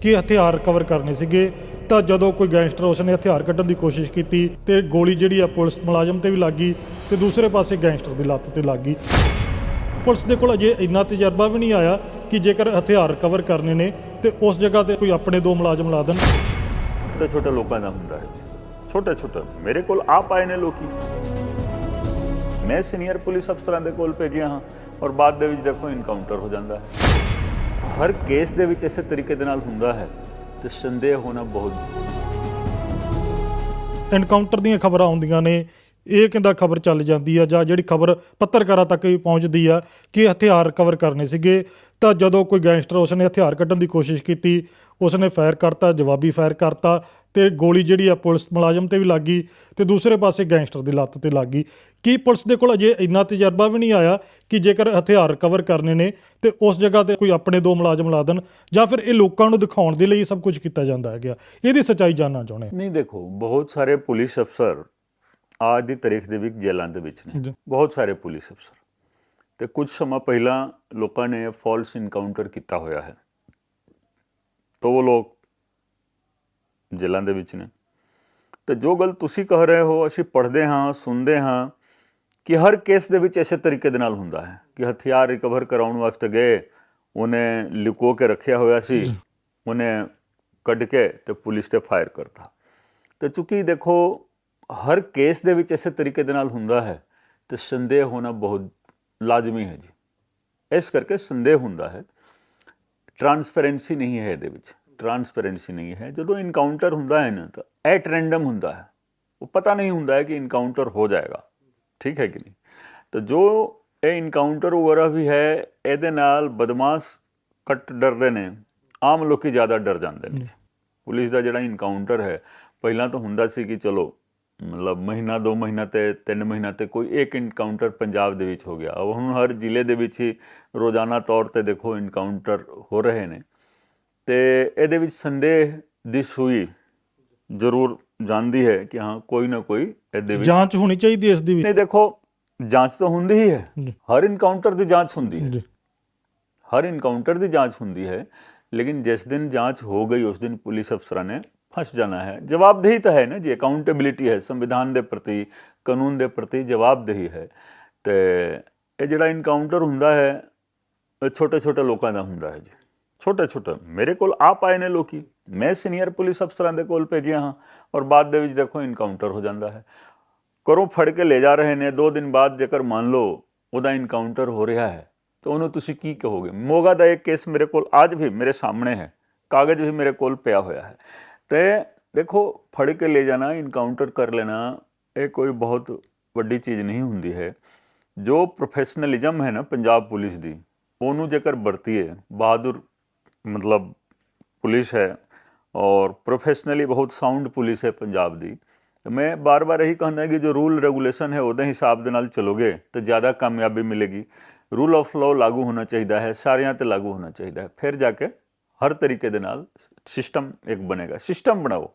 ਕਿ ਹਥਿਆਰ ਰਿਕਵਰ ਕਰਨੇ ਸੀਗੇ, ਤਾਂ ਜਦੋਂ ਕੋਈ ਗੈਂਗਸਟਰ ਉਸਨੇ ਹਥਿਆਰ ਕੱਢਣ ਦੀ ਕੋਸ਼ਿਸ਼ ਕੀਤੀ ਤੇ ਗੋਲੀ ਜਿਹੜੀ ਆ ਪੁਲਿਸ ਮੁਲਾਜ਼ਮ ਤੇ ਵੀ ਲੱਗੀ ਤੇ ਦੂਸਰੇ ਪਾਸੇ ਗੈਂਗਸਟਰ ਦੀ ਲੱਤ ਤੇ ਲੱਗੀ ਪੁਲਿਸ ਦੇ ਕੋਲ ਅਜੇ ਇੰਨਾ ਤਜਰਬਾ ਵੀ ਨਹੀਂ ਆਇਆ ਕਿ ਜੇਕਰ ਹਥਿਆਰ ਰਿਕਵਰ ਕਰਨੇ ਨੇ ਤੇ ਉਸ ਜਗ੍ਹਾ ਤੇ ਕੋਈ ਆਪਣੇ ਦੋ ਮੁਲਾਜ਼ਮ ਲਾ ਦੇਣ। ਛੋਟੇ ਛੋਟੇ ਲੋਕਾਂ ਦਾ ਹੁੰਦਾ ਹੈ। ਛੋਟੇ ਛੋਟੇ ਮੇਰੇ ਕੋਲ ਆਪ ਆਏ ਨੇ ਲੋਕੀ। ਮੈਂ ਸੀਨੀਅਰ ਪੁਲਿਸ ਅਫਸਰਾਂ ਦੇ ਕੋਲ ਭੇਜਿਆ ਹਾਂ ਔਰ ਬਾਅਦ ਦੇ ਵਿੱਚ ਦੇਖੋ ਇਨਕਾਊਂਟਰ ਹੋ ਜਾਂਦਾ ਹੈ। ਹਰ ਕੇਸ ਦੇ ਵਿੱਚ ਇਸੇ ਤਰੀਕੇ ਦੇ ਨਾਲ ਹੁੰਦਾ ਹੈ ਤੇ ਸੰਦੇਹ ਹੋਣਾ ਬਹੁਤ ਐਨਕਾਊਂਟਰ ਦੀਆਂ ਖਬਰਾਂ ਆਉਂਦੀਆਂ ਨੇ, ਇਹ ਕਹਿੰਦਾ ਖਬਰ ਚੱਲ ਜਾਂਦੀ ਆ ਜਾਂ ਜਿਹੜੀ ਖਬਰ ਪੱਤਰਕਾਰਾਂ ਤੱਕ ਵੀ ਪਹੁੰਚਦੀ ਆ ਕਿ ਹਥਿਆਰ ਰਿਕਵਰ ਕਰਨੇ ਸੀਗੇ, ਤਾਂ ਜਦੋਂ ਕੋਈ ਗੈਂਗਸਟਰ ਉਸਨੇ ਹਥਿਆਰ ਕੱਢਣ ਦੀ ਕੋਸ਼ਿਸ਼ ਕੀਤੀ, ਉਸਨੇ ਫਾਇਰ ਕਰਤਾ, ਜਵਾਬੀ ਫਾਇਰ ਕਰਤਾ ਤੇ ਗੋਲੀ ਜਿਹੜੀ ਆ ਪੁਲਿਸ ਮੁਲਾਜ਼ਮ ਤੇ ਵੀ ਲੱਗੀ ਤੇ ਦੂਸਰੇ ਪਾਸੇ ਗੈਂਗਸਟਰ ਦੀ ਲੱਤ ਤੇ ਲੱਗੀ ਕੀ ਪੁਲਿਸ ਦੇ ਕੋਲ ਅਜੇ ਇੰਨਾ ਤਜਰਬਾ ਵੀ ਨਹੀਂ ਆਇਆ ਕਿ ਜੇਕਰ ਹਥਿਆਰ ਰਿਕਵਰ ਕਰਨੇ ਨੇ ਤੇ ਉਸ ਜਗ੍ਹਾ ਤੇ ਕੋਈ ਆਪਣੇ ਦੋ ਮੁਲਾਜ਼ਮ ਲਾ ਦੇਣ ਜਾਂ ਫਿਰ ਇਹ ਲੋਕਾਂ ਨੂੰ ਦਿਖਾਉਣ ਦੇ ਲਈ ਸਭ ਕੁਝ ਕੀਤਾ ਜਾਂਦਾ ਹੈਗਾ। ਇਹਦੀ ਸੱਚਾਈ ਜਾਣਨਾ ਚਾਹੁੰਦੇ। ਨਹੀਂ ਦੇਖੋ ਬਹੁਤ ਸਾਰੇ ਪੁਲਿਸ ਅਫਸਰ ਅੱਜ ਦੀ ਤਾਰੀਖ ਦੇ ਵਿੱਚ ਜੇਲ੍ਹਾਂ ਦੇ ਵਿੱਚ ਨੇ। ਬਹੁਤ ਸਾਰੇ ਪੁਲਿਸ ਅਫਸਰ। ਤੇ ਕੁਝ ਸਮਾਂ ਪਹਿਲਾਂ ਲੋਕਾਂ ਨੇ ਫਾਲਸ ਇਨਕਾਊਂਟਰ ਕੀਤਾ ਹੋਇਆ ਹੈ। ਤਾਂ ਉਹ ਲੋਕ ਜੇਲ੍ਹਾਂ ਦੇ ਵਿੱਚ ਨੇ। ਤੇ ਜੋ ਗੱਲ ਤੁਸੀਂ ਕਹਿ ਰਹੇ ਹੋ, ਅਸੀਂ ਪੜ੍ਹਦੇ ਹਾਂ, ਸੁਣਦੇ ਹਾਂ ਕਿ ਹਰ ਕੇਸ ਦੇ ਵਿੱਚ ਇਸੇ ਤਰੀਕੇ ਦੇ ਨਾਲ ਹੁੰਦਾ ਹੈ ਕਿ ਹਥਿਆਰ ਰਿਕਵਰ ਕਰਾਉਣ ਵਾਸਤੇ ਗਏ, ਉਹਨੇ ਲੁਕੋ ਕੇ ਰੱਖਿਆ ਹੋਇਆ ਸੀ, ਉਹਨੇ ਕੱਢ ਕੇ ਤੇ ਪੁਲਿਸ ਤੇ ਫਾਇਰ ਕਰਤਾ। ਤੇ ਚੂੰਕਿ ਦੇਖੋ, ਹਰ ਕੇਸ ਦੇ ਵਿੱਚ ਇਸੇ ਤਰੀਕੇ ਦੇ ਨਾਲ ਹੁੰਦਾ ਹੈ ਤੇ ਸੰਦੇਹ ਹੋਣਾ ਬਹੁਤ ਲਾਜ਼ਮੀ ਹੈ ਜੀ। ਇਸ ਕਰਕੇ ਸੰਦੇਹ ਹੁੰਦਾ ਹੈ। ਟਰਾਂਸਪੇਰੈਂਸੀ ਨਹੀਂ ਹੈ ਇਹਦੇ ਵਿੱਚ। ਟਰਾਂਸਪੇਰੈਂਸੀ ਨਹੀਂ ਹੈ। ਜਦੋਂ ਇਨਕਾਊਂਟਰ ਹੁੰਦਾ ਹੈ ਨਾ ਤਾਂ ਐਟ ਰੈਂਡਮ ਹੁੰਦਾ ਹੈ। ਉਹ ਪਤਾ ਨਹੀਂ ਹੁੰਦਾ ਹੈ ਕਿ ਇਨਕਾਊਂਟਰ ਹੋ ਜਾਏਗਾ। ਠੀਕ ਹੈ ਕਿ ਨਹੀਂ? ਤਾਂ ਜੋ ਇਹ ਇਨਕਾਊਂਟਰ ਵਗੈਰਾ ਵੀ ਹੈ ਇਹਦੇ ਨਾਲ ਬਦਮਾਸ਼ ਘੱਟ ਡਰਦੇ ਨੇ। ਆਮ ਲੋਕੀ ਜ਼ਿਆਦਾ ਡਰ ਜਾਂਦੇ ਨੇ। ਪੁਲਿਸ ਦਾ ਜਿਹੜਾ ਇਨਕਾਊਂਟਰ ਹੈ ਪਹਿਲਾਂ ਤਾਂ ਹੁੰਦਾ ਸੀ ਕਿ ਚਲੋ ਮਤਲਬ ਮਹੀਨਾ ਦੋ ਮਹੀਨਾ ਤੇ ਤਿੰਨ ਮਹੀਨਾ ਤੇ ਕੋਈ ਇੱਕ ਇਨਕਾਊਂਟਰ ਪੰਜਾਬ ਦੇ ਵਿੱਚ ਹੋ ਗਿਆ। ਹੁਣ ਹਰ ਜ਼ਿਲ੍ਹੇ ਦੇ ਵਿੱਚ ਹੀ ਰੋਜ਼ਾਨਾ ਤੌਰ ਤੇ ਦੇਖੋ ਇਨਕਾਊਂਟਰ ਹੋ ਰਹੇ ਨੇ। ਤੇ ਇਹਦੇ ਵਿੱਚ ਸੰਦੇਹ ਦੀ ਸੂਈ ਜ਼ਰੂਰ ਜਾਂਦੀ ਹੈ ਕਿ ਹਾਂ ਕੋਈ ਨਾ ਕੋਈ ਇਹਦੇ ਵਿੱਚ ਜਾਂਚ ਹੋਣੀ ਚਾਹੀਦੀ ਇਸ ਦੀ ਵੀ। ਨਹੀਂ ਦੇਖੋ ਜਾਂਚ ਤਾਂ ਹੁੰਦੀ ਹੀ ਹੈ। ਹਰ ਇਨਕਾਊਂਟਰ ਦੀ ਜਾਂਚ ਹੁੰਦੀ ਹੈ। ਹਰ ਇਨਕਾਊਂਟਰ ਦੀ ਜਾਂਚ ਹੁੰਦੀ ਹੈ ਲੇਕਿਨ ਜਿਸ ਦਿਨ ਜਾਂਚ ਹੋ ਗਈ ਉਸ ਦਿਨ ਪੁਲਿਸ ਅਫਸਰਾਂ ਨੇ ਫਸ ਜਾਣਾ ਹੈ। ਜਵਾਬਦੇਹੀ ਤਾਂ ਹੈ ਨਾ ਜੀ ਅਕਾਊਂਟੇਬਿਲਿਟੀ ਹੈ ਸੰਵਿਧਾਨ ਦੇ ਪ੍ਰਤੀ ਕਾਨੂੰਨ ਦੇ ਪ੍ਰਤੀ ਜਵਾਬਦੇਹੀ ਹੈ। ਤੇ ਇਹ ਜਿਹੜਾ ਇਨਕਾਊਂਟਰ ਹੁੰਦਾ ਹੈ ਛੋਟੇ ਛੋਟੇ ਲੋਕਾਂ ਦਾ ਹੁੰਦਾ ਹੈ ਜੀ। ਛੋਟੇ ਛੋਟੇ ਮੇਰੇ ਕੋਲ ਆਪ ਆਏ ਨੇ ਲੋਕੀ। ਮੈਂ ਸੀਨੀਅਰ ਪੁਲਿਸ ਅਫਸਰਾਂ ਦੇ ਕੋਲ ਭੇਜਿਆ ਹਾਂ ਔਰ ਬਾਅਦ ਦੇ ਵਿੱਚ ਦੇਖੋ ਇਨਕਾਊਂਟਰ ਹੋ ਜਾਂਦਾ ਹੈ। ਕਰੋ ਫੜ ਕੇ ਲੈ ਜਾ ਰਹੇ ਨੇ। ਦੋ ਦਿਨ ਬਾਅਦ ਜੇਕਰ ਮੰਨ ਲਓ ਉਹਦਾ ਇਨਕਾਊਂਟਰ ਹੋ ਰਿਹਾ ਹੈ, ਤਾਂ ਉਹਨੂੰ ਤੁਸੀਂ ਕੀ ਕਹੋਗੇ? ਮੋਗਾ ਦਾ ਇੱਕ ਕੇਸ ਮੇਰੇ ਕੋਲ ਅੱਜ ਵੀ ਮੇਰੇ ਸਾਹਮਣੇ ਹੈ। ਕਾਗਜ਼ ਵੀ ਮੇਰੇ ਕੋਲ ਪਿਆ ਹੋਇਆ ਹੈ। ਤੇ ਦੇਖੋ, ਫੜ ਕੇ ਲੈ ਜਾਣਾ ਇਨਕਾਊਂਟਰ ਕਰ ਲੈਣਾ, ਇਹ ਕੋਈ ਬਹੁਤ ਵੱਡੀ ਚੀਜ਼ ਨਹੀਂ ਹੁੰਦੀ ਹੈ। ਜੋ ਪ੍ਰੋਫੈਸ਼ਨਲਿਜ਼ਮ ਹੈ ਨਾ ਪੰਜਾਬ ਪੁਲਿਸ ਦੀ, ਉਹਨੂੰ ਜੇਕਰ ਵਰਤੀਏ, ਬਹਾਦਰ ਮਤਲਬ ਪੁਲਿਸ ਹੈ ਔਰ ਪ੍ਰੋਫੈਸ਼ਨਲੀ ਬਹੁਤ ਸਾਊਂਡ ਪੁਲਿਸ ਹੈ ਪੰਜਾਬ ਦੀ ਤੇ ਮੈਂ ਬਾਰ-ਬਾਰ ਇਹੀ ਕਹਿੰਦਾ ਕਿ ਜੋ ਰੂਲ ਰੈਗੂਲੇਸ਼ਨ ਹੈ ਉਹਦੇ ਹਿਸਾਬ ਦੇ ਨਾਲ ਚਲੋਗੇ ਤਾਂ ਜ਼ਿਆਦਾ ਕਾਮਯਾਬੀ ਮਿਲੇਗੀ ਰੂਲ ਆਫ ਲਾਅ ਲਾਗੂ ਹੋਣਾ ਚਾਹੀਦਾ ਹੈ ਸਾਰਿਆਂ ਤੇ ਲਾਗੂ ਹੋਣਾ ਚਾਹੀਦਾ ਹੈ ਫਿਰ ਜਾ ਕੇ ਹਰ ਤਰੀਕੇ ਦੇ ਨਾਲ ਸਿਸਟਮ ਇੱਕ ਬਣੇਗਾ ਸਿਸਟਮ ਬਣਾਓ